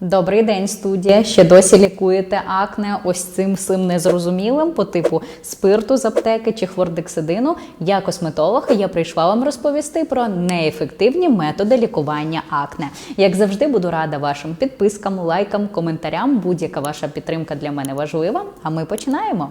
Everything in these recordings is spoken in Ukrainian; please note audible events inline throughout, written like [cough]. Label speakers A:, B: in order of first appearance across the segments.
A: Добрий день, студія. Ще досі лікуєте акне ось цим всім незрозумілим по типу спирту з аптеки чи хвордексидину. Я косметолог, і я прийшла вам розповісти про неефективні методи лікування акне. Як завжди, буду рада вашим підпискам, лайкам, коментарям. Будь-яка ваша підтримка для мене важлива. А ми починаємо.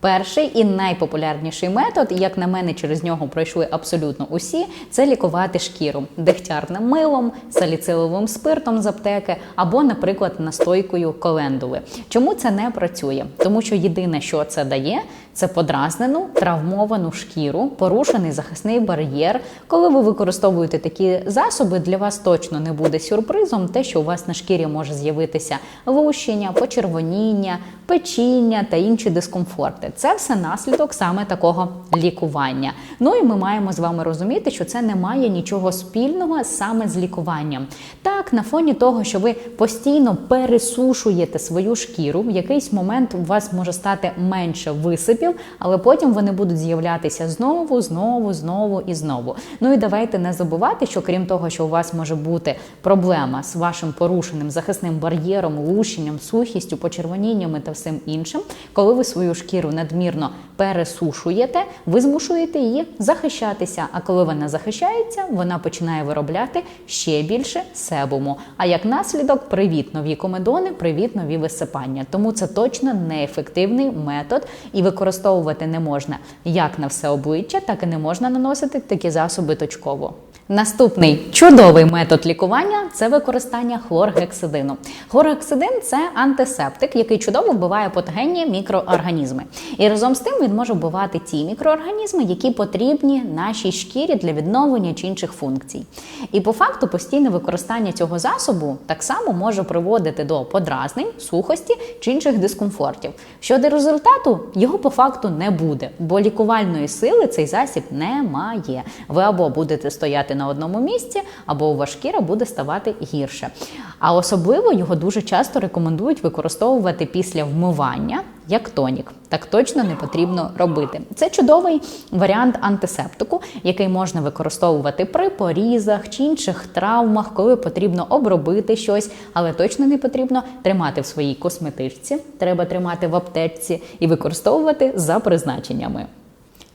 A: Перший і найпопулярніший метод, як на мене, через нього пройшли абсолютно усі, це лікувати шкіру дегтярним милом, саліциловим спиртом з аптеки або, наприклад, настойкою колендули. Чому це не працює? Тому що єдине, що це дає, це подразнену травмовану шкіру, порушений захисний бар'єр. Коли ви використовуєте такі засоби, для вас точно не буде сюрпризом те, що у вас на шкірі може з'явитися лущення, почервоніння, печіння та інші дискомфорти. Це все наслідок саме такого лікування. Ну і ми маємо з вами розуміти, що це не має нічого спільного саме з лікуванням. Так, на фоні того, що ви постійно пересушуєте свою шкіру, в якийсь момент у вас може стати менше висипів, але потім вони будуть з'являтися знову, знову, знову і знову. Ну і давайте не забувати, що крім того, що у вас може бути проблема з вашим порушеним захисним бар'єром, лущенням, сухістю, почервоніннями та всім іншим, коли ви свою шкіру надмірно пересушуєте, ви змушуєте її захищатися. А коли вона захищається, вона починає виробляти ще більше себуму. А як наслідок, привіт нові комедони, привіт нові висипання. Тому це точно неефективний метод, і використовувати не можна як на все обличчя, так і не можна наносити такі засоби точково. Наступний чудовий метод лікування це використання хлоргексидину. Хлоргексидин – це антисептик, який чудово вбиває патогенні мікроорганізми. І разом з тим він може вбивати ті мікроорганізми, які потрібні нашій шкірі для відновлення чи інших функцій. І по факту постійне використання цього засобу так само може приводити до подразнень, сухості чи інших дискомфортів. Щодо результату, його по факту не буде, бо лікувальної сили цей засіб не має. Ви або будете стояти на одному місці, або у вас шкіра буде ставати гірше. А особливо його дуже часто рекомендують використовувати після вмивання як тонік. Так точно не потрібно робити. Це чудовий варіант антисептику, який можна використовувати при порізах чи інших травмах, коли потрібно обробити щось, але точно не потрібно тримати в своїй косметичці, треба тримати в аптечці і використовувати за призначеннями.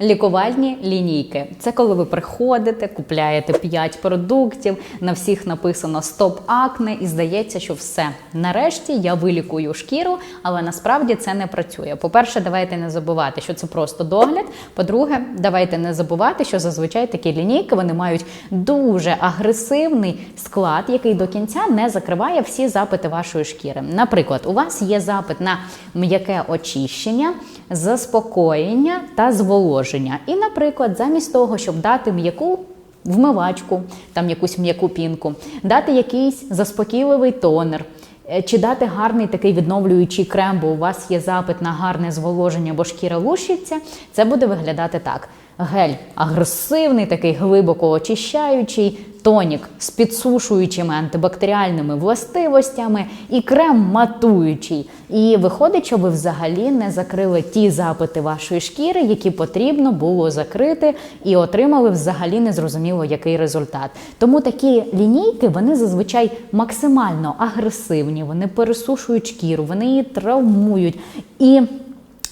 A: Лікувальні лінійки це коли ви приходите, купляєте 5 продуктів, на всіх написано Стоп акне, і здається, що все. Нарешті я вилікую шкіру, але насправді це не працює. По-перше, давайте не забувати, що це просто догляд. По-друге, давайте не забувати, що зазвичай такі лінійки вони мають дуже агресивний склад, який до кінця не закриває всі запити вашої шкіри. Наприклад, у вас є запит на м'яке очищення, заспокоєння та зволоження. І, наприклад, замість того, щоб дати м'яку вмивачку, там якусь м'яку пінку, дати якийсь заспокійливий тонер. е, Чи дати гарний такий відновлюючий крем, бо у вас є запит на гарне зволоження, бо шкіра лущиться, це буде виглядати так. Гель агресивний, такий глибоко очищаючий, тонік з підсушуючими антибактеріальними властивостями і крем матуючий. І виходить, що ви взагалі не закрили ті запити вашої шкіри, які потрібно було закрити, і отримали взагалі незрозуміло який результат. Тому такі лінійки вони зазвичай максимально агресивні, вони пересушують шкіру, вони її травмують. І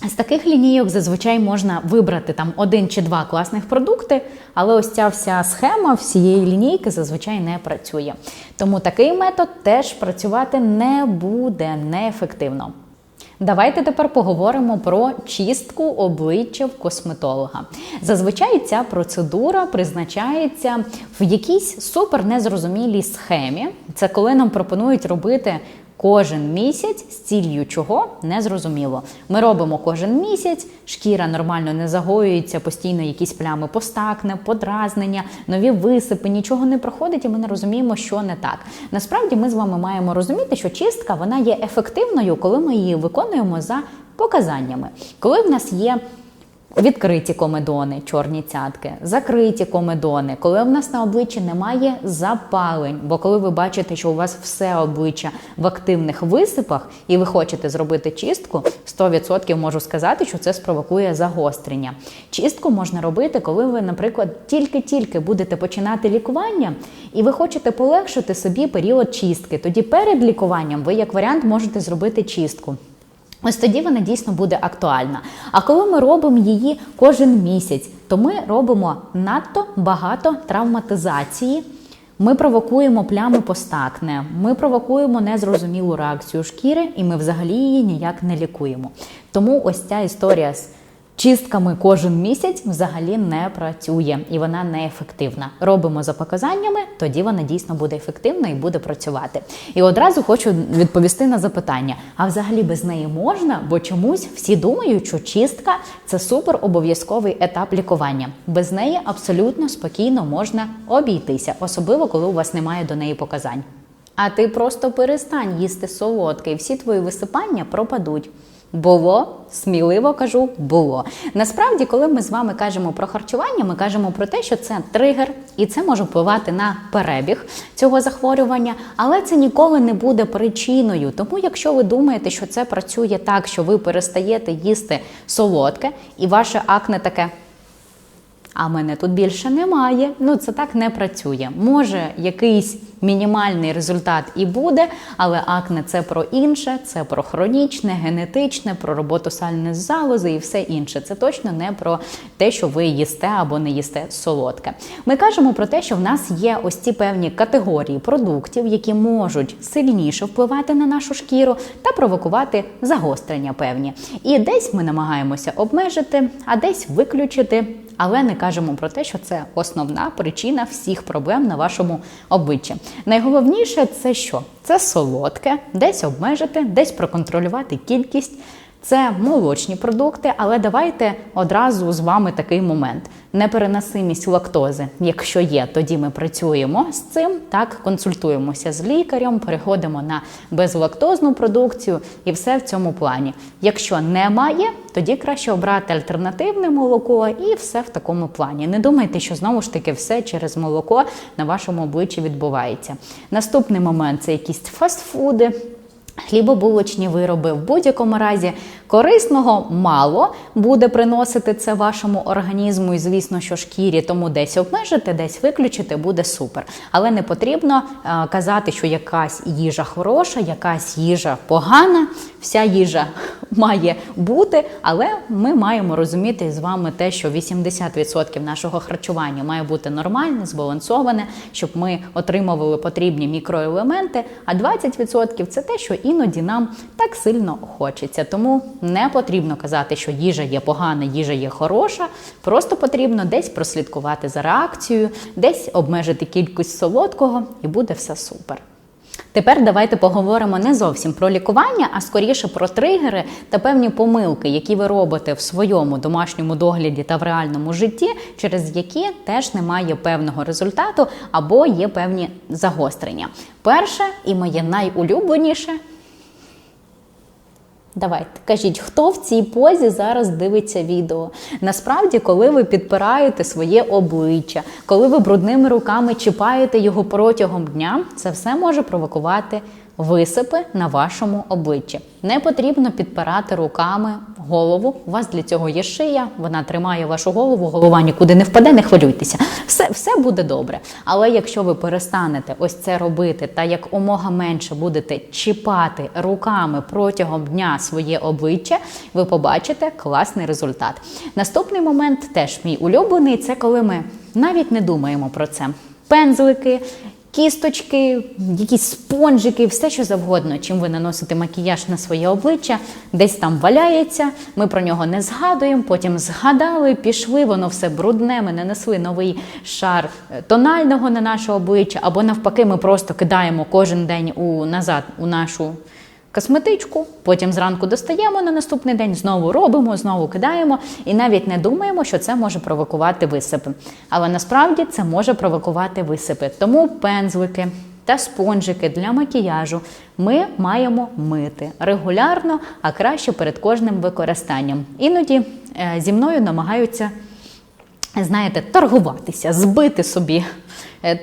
A: з таких лінійок зазвичай можна вибрати там один чи два класних продукти, але ось ця вся схема всієї лінійки зазвичай не працює. Тому такий метод теж працювати не буде неефективно. Давайте тепер поговоримо про чистку обличчя в косметолога. Зазвичай ця процедура призначається в якійсь супер незрозумілій схемі. Це коли нам пропонують робити Кожен місяць з ціллю чого не зрозуміло. Ми робимо кожен місяць, шкіра нормально не загоюється, постійно якісь плями постакне, подразнення, нові висипи, нічого не проходить, і ми не розуміємо, що не так. Насправді ми з вами маємо розуміти, що чистка вона є ефективною, коли ми її виконуємо за показаннями. Коли в нас є Відкриті комедони, чорні цятки, закриті комедони, коли в нас на обличчі немає запалень. Бо коли ви бачите, що у вас все обличчя в активних висипах, і ви хочете зробити чистку, 100% можу сказати, що це спровокує загострення. Чистку можна робити, коли ви, наприклад, тільки-тільки будете починати лікування, і ви хочете полегшити собі період чистки. Тоді перед лікуванням ви, як варіант, можете зробити чистку. Ось тоді вона дійсно буде актуальна. А коли ми робимо її кожен місяць, то ми робимо надто багато травматизації. Ми провокуємо плями постакне, ми провокуємо незрозумілу реакцію шкіри, і ми взагалі її ніяк не лікуємо. Тому ось ця історія з чистками кожен місяць взагалі не працює і вона неефективна. Робимо за показаннями, тоді вона дійсно буде ефективна і буде працювати. І одразу хочу відповісти на запитання: а взагалі без неї можна? Бо чомусь всі думають, що чистка це супер обов'язковий етап лікування. Без неї абсолютно спокійно можна обійтися, особливо коли у вас немає до неї показань. А ти просто перестань їсти солодке, і всі твої висипання пропадуть. Було, сміливо кажу, було. Насправді, коли ми з вами кажемо про харчування, ми кажемо про те, що це тригер, і це може впливати на перебіг цього захворювання, але це ніколи не буде причиною. Тому, якщо ви думаєте, що це працює так, що ви перестаєте їсти солодке, і ваше акне таке. А мене тут більше немає. Ну це так не працює. Може, якийсь мінімальний результат і буде, але акне це про інше, це про хронічне, генетичне, про роботу сальної залози і все інше. Це точно не про те, що ви їсте або не їсте солодке. Ми кажемо про те, що в нас є ось ці певні категорії продуктів, які можуть сильніше впливати на нашу шкіру та провокувати загострення певні. І десь ми намагаємося обмежити, а десь виключити. Але не кажемо про те, що це основна причина всіх проблем на вашому обличчі. Найголовніше це що? Це солодке, десь обмежити, десь проконтролювати кількість. Це молочні продукти, але давайте одразу з вами такий момент: непереносимість лактози. Якщо є, тоді ми працюємо з цим, так консультуємося з лікарем, переходимо на безлактозну продукцію і все в цьому плані. Якщо немає, тоді краще обрати альтернативне молоко і все в такому плані. Не думайте, що знову ж таки все через молоко на вашому обличчі відбувається. Наступний момент це якісь фастфуди. Хлібобулочні вироби в будь-якому разі корисного мало буде приносити це вашому організму, і звісно, що шкірі, тому десь обмежити, десь виключити буде супер. Але не потрібно е, казати, що якась їжа хороша, якась їжа погана. Вся їжа [laughs] має бути, але ми маємо розуміти з вами те, що 80% нашого харчування має бути нормальне, збалансоване, щоб ми отримували потрібні мікроелементи. А 20% це те, що іноді нам так сильно хочеться. Тому не потрібно казати, що їжа є погана, їжа є хороша. Просто потрібно десь прослідкувати за реакцією, десь обмежити кількість солодкого, і буде все супер. Тепер давайте поговоримо не зовсім про лікування, а скоріше про тригери та певні помилки, які ви робите в своєму домашньому догляді та в реальному житті, через які теж немає певного результату або є певні загострення. Перше і моє найулюбленіше. Давайте кажіть, хто в цій позі зараз дивиться відео? Насправді, коли ви підпираєте своє обличчя, коли ви брудними руками чіпаєте його протягом дня, це все може провокувати висипи на вашому обличчі. Не потрібно підпирати руками голову. У вас для цього є шия, вона тримає вашу голову, голова нікуди не впаде, не хвилюйтеся. Все, все буде добре. Але якщо ви перестанете ось це робити та як умога менше будете чіпати руками протягом дня своє обличчя, ви побачите класний результат. Наступний момент теж мій улюблений це коли ми навіть не думаємо про це. Пензлики, кісточки, якісь спонжики, все що завгодно, чим ви наносите макіяж на своє обличчя, десь там валяється. Ми про нього не згадуємо. Потім згадали, пішли, воно все брудне. Ми нанесли новий шар е, тонального на наше обличчя, або навпаки, ми просто кидаємо кожен день у назад у нашу. Косметичку, потім зранку достаємо на наступний день, знову робимо, знову кидаємо і навіть не думаємо, що це може провокувати висипи. Але насправді це може провокувати висипи. Тому пензлики та спонжики для макіяжу ми маємо мити регулярно, а краще перед кожним використанням. Іноді е, зі мною намагаються знаєте, торгуватися, збити собі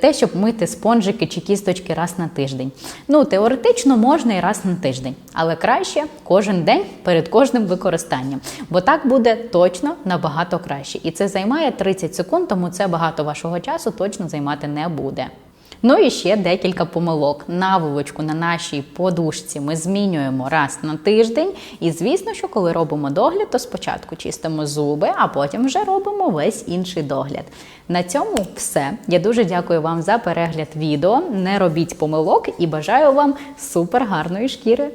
A: те, щоб мити спонжики чи кісточки раз на тиждень. Ну, теоретично можна і раз на тиждень, але краще кожен день перед кожним використанням, бо так буде точно набагато краще. І це займає 30 секунд, тому це багато вашого часу точно займати не буде. Ну і ще декілька помилок. Наволочку на нашій подушці ми змінюємо раз на тиждень. І звісно, що коли робимо догляд, то спочатку чистимо зуби, а потім вже робимо весь інший догляд. На цьому все. Я дуже дякую вам за перегляд відео. Не робіть помилок і бажаю вам супер гарної шкіри.